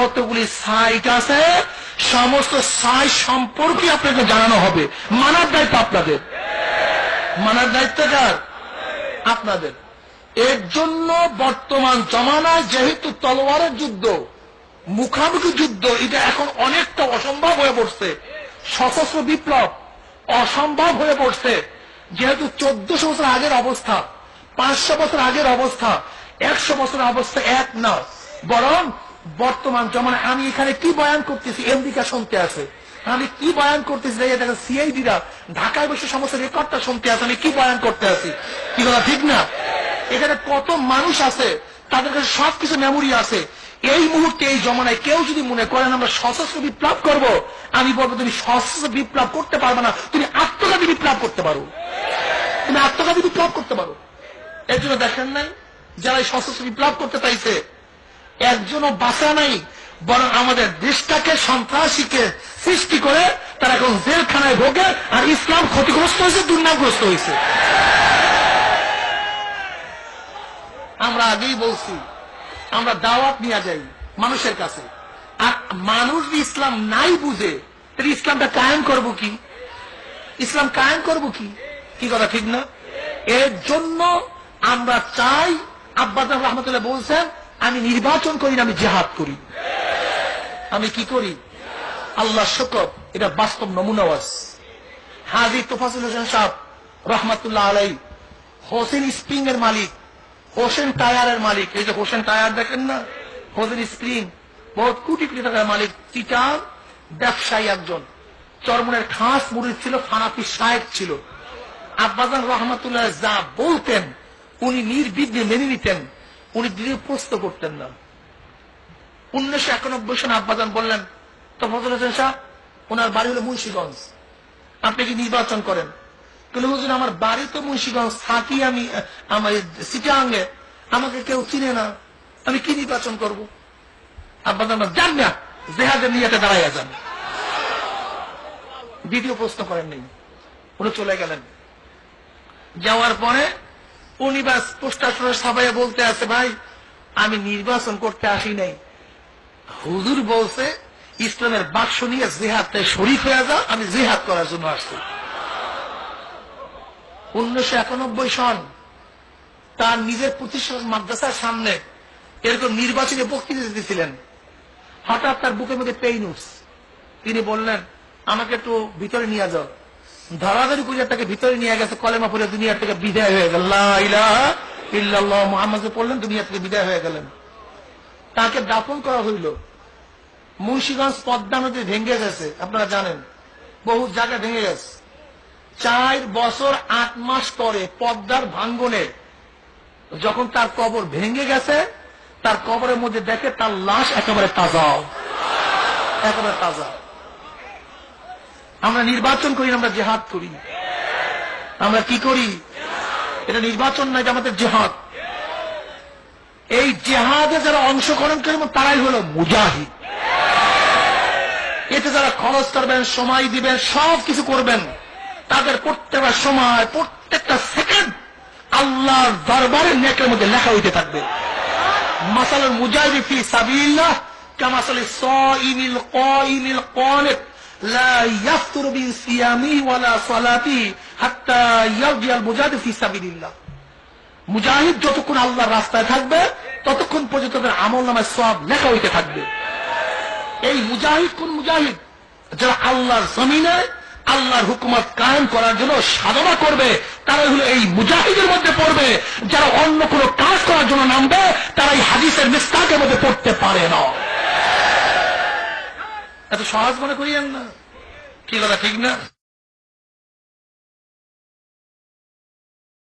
কতগুলি সাইট আছে, সমস্ত সাইট সম্পর্কে আপনাকে জানানো হবে। মানার দায়িত্ব আপনাদের। মানার দায়িত্ব কার? আপনাদের। এর জন্য বর্তমান জমানায় যেহেতু তলোয়ারের যুদ্ধ, মুখামুখি যুদ্ধ, এটা এখন অনেকটা অসম্ভব হয়ে পড়ছে। সশস্ত্র বিপ্লব অসম্ভব হয়ে পড়ছে। যেহেতু চোদ্দশো বছর আগের অবস্থা, পাঁচশো বছর আগের অবস্থা, একশো বছরের অবস্থা এক না। বরং বর্তমান জমানায় আমি এখানে কি বয়ান করতেছি আমেরিকা শুনতে আছে। আমি কি বয়ান করতেছি দেখেন সিআইডিরা ঢাকায় বসে সমস্ত রেকর্ডটা শুনতে আছে, আমি কি বয়ান করতে আছি? কি কথা, ঠিক না? এখানে কত মানুষ আছে, তাদের কাছে সবকিছু মেমোরি আছে। এই মুহূর্তে, এই জমানায় কেউ যদি মনে করেন আমরা সশস্ত্র বিপ্লব করব, আমি বলব তুমি সশস্ত্র বিপ্লব করতে পারবে না, তুমি আত্মঘাতী বিপ্লব করতে পারো। তুমি আত্মঘাতী বিপ্লব করতে পারো। এর জন্য দেখেন নাই, যারা সশস্ত্র বিপ্লব করতে চাইছে একজনও বাঁচা নাই, বরং আমাদের দেশটাকে সন্ত্রাসীকে সৃষ্টি করে তারা এখন জেলখানায় ভোগে আর ইসলাম ক্ষতিগ্রস্ত হয়েছে দুর্নামগ্রস্ত হয়েছে। আমরা আগেই বলছি, আমরা দাওয়াত নিয়ে যাই মানুষের কাছে। আর মানুষ ইসলাম নাই বুঝে, তাহলে ইসলামটা কায়েম করব কি? ইসলাম কায়েম করব কি? কি কথা, ঠিক না? এর জন্য আমরা চাই আব্বাস রহমতুল্লাহ বলছেন আমি নির্বাচন করি না, আমি জেহাদ করি। আমি কি করি? আল্লাহ শকর, এটা বাস্তব নমুনাওয়াজ হাজি তোফাসুল হোসেন সাহ রহমতুল্লাহ আলাই হোসেন স্প্রিং এর মালিক, হোসেন টায়ারের মালিক। এই যে হোসেন টায়ার দেখেন না? হোসেন স্প্রিং, বহুত কোটি কোটি টাকার মালিক চিটার ব্যবসায়ী একজন। চরমনের খাস মুড়ির ছিল ফানাফি সাহেব ছিল। আব্বাজান রহমতুল্লাহ যা বলতেন, উনি নির্বিঘ্নে মেনে নিতেন। উনি দৃঢ় প্রস্ত করতেন না। উনিশশো একানব্বই সনে আব্বাজান বললেন, তো ফজল হোসেন শাহ ওনার বাড়ি হলো মুন্সীগঞ্জ। আপনি কি নির্বাচন করেন? কিন্তু হুজুর, আমার বাড়ি তো মুন্সীগঞ্জ, থাকি আমি আমার সিটাঙ্গে। আমাকে কেউ চিনে না। আমি কি নির্বাচন করব? আব্বাজান যান না, জেহাদের নিয়েতে দাঁড়াইয়া যান। দ্বিতীয় প্রশ্ন করেন নেই উনি চলে গেলেন। যাওয়ার পরে উনি বাস প্রশাসনের সবাই বলতে আছে, ভাই, আমি নির্বাচন করতে আসি নাই। হুজুর বলছে, ইসলামের বাক্স নিয়ে হয়ে যা আমি জেহাদ করার জন্য আসছি। উনিশশো একানব্বই সন, তার নিজের প্রতিষ্ঠান মাদ্রাসার সামনে এরকম নির্বাচনী বক্তৃতা দিতেছিলেন। হঠাৎ তার বুকের মধ্যে পেইন উঠছে। তিনি বললেন, আমাকে একটু ভিতরে নিয়ে যাও। ধরাধরি করে তাকে ভিতরে নিয়ে গেছে, কলেমা পড়ে দুনিয়া থেকে বিদায় হয়ে গেল। মুহাম্মদ পড়লেন দুনিয়া থেকে বিদায় হয়ে গেলেন। তাকে দাফন করা হইল। মুন্সিগঞ্জ পদ্মা নদী ভেঙে গেছে, আপনারা জানেন। বহু জায়গা ভেঙে গেছে। চার বছর আট মাস পরে পদ্মার ভাঙ্গনে যখন তার কবর ভেঙে গেছে, তার কবরের মধ্যে দেখে তার লাশ একেবারে তাজা। একেবারে তাজা। আমরা নির্বাচন করি, আমরা জেহাদ করি। আমরা কি করি? এটা নির্বাচন না এটা আমাদের জেহাদ। এই জেহাদে যারা অংশগ্রহণ করবেন তারাই হলো মুজাহিদ। এতে যারা খরচ করবেন, সময় দিবেন, সব কিছু করবেন, তাদের প্রত্যেকটা সময়, প্রত্যেকটা সেকেন্ড আল্লাহর দরবারে নেকের মধ্যে লেখা হইতে থাকবে। মাসাল মুজাহিদ ফি সাবিল্লাহ কামাসাল সাইমিল কাইমিল কানিত মুজাহিদ যতক্ষণ আল্লাহর রাস্তায় থাকবে, ততক্ষণ পর্যন্ত তাদের আমল সব লেখা হইতে থাকবে। এই মুজাহিদ কোন মুজাহিদ? যারা আল্লাহর জমিনে আল্লাহর হুকুমত কায়েম করার জন্য সাধনা করবে, তারা হলো এই মুজাহিদের মধ্যে পড়বে। যারা অন্য কোনো কাজ করার জন্য নামবে, তারা এই হাদিসের মিস্তাকের মধ্যে পড়তে পারে না। এত সহজ মনে করিয়েন না। কি কথা ঠিক না?